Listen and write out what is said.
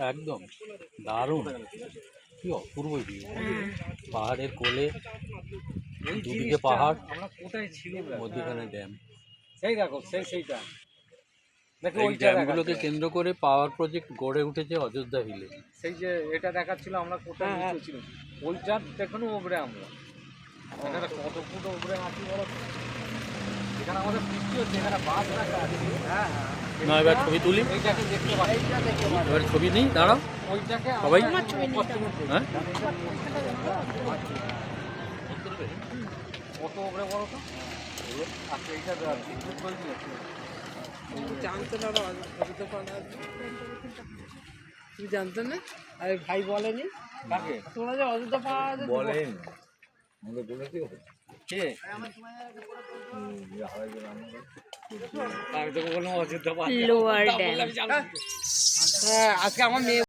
একদম দারুণ। কি অপূর্ব পাহাড়ের কোলে দুদিকে পাহাড়, মধ্যখানে ড্যাম। সেই দেখো সেই সেইটা। এই ড্যামগুলোকে কেন্দ্র করে পাওয়ার প্রজেক্ট গড়ে উঠেছে অযোধ্যা হিলে সেই যে এটা দেখাচ্ছিল আমরা কোথায় নিচে ছিলাম ওইটার দেখানো ওপরে আমরা। এখানে কত ফুট ওপরে আছি বলো এখানে আমাদের বৃষ্টি হচ্ছে এখানে বাস রাখা আছে। হ্যাঁ হ্যাঁ। না এবার ছবি তুলি। এইটাকে দেখতে পাচ্ছি। এবার ছবি নিই দাঁড়াও। ওইটাকে সবাই? হ্যাঁ? কত ওপরে বলো তো? আচ্ছা এইটা বিদ্যুৎ করে জানতো না তুমি জানতো না? আরে ভাই বলেনি। কাকে? তোমরা যে অযোধ্যা পাহাড় আছে, বলেন। আমাকে বলেছি কে? আমি তোকে বললাম অযোধ্যা ড্যাম হ্যাঁ আজকে আমার মেয়ে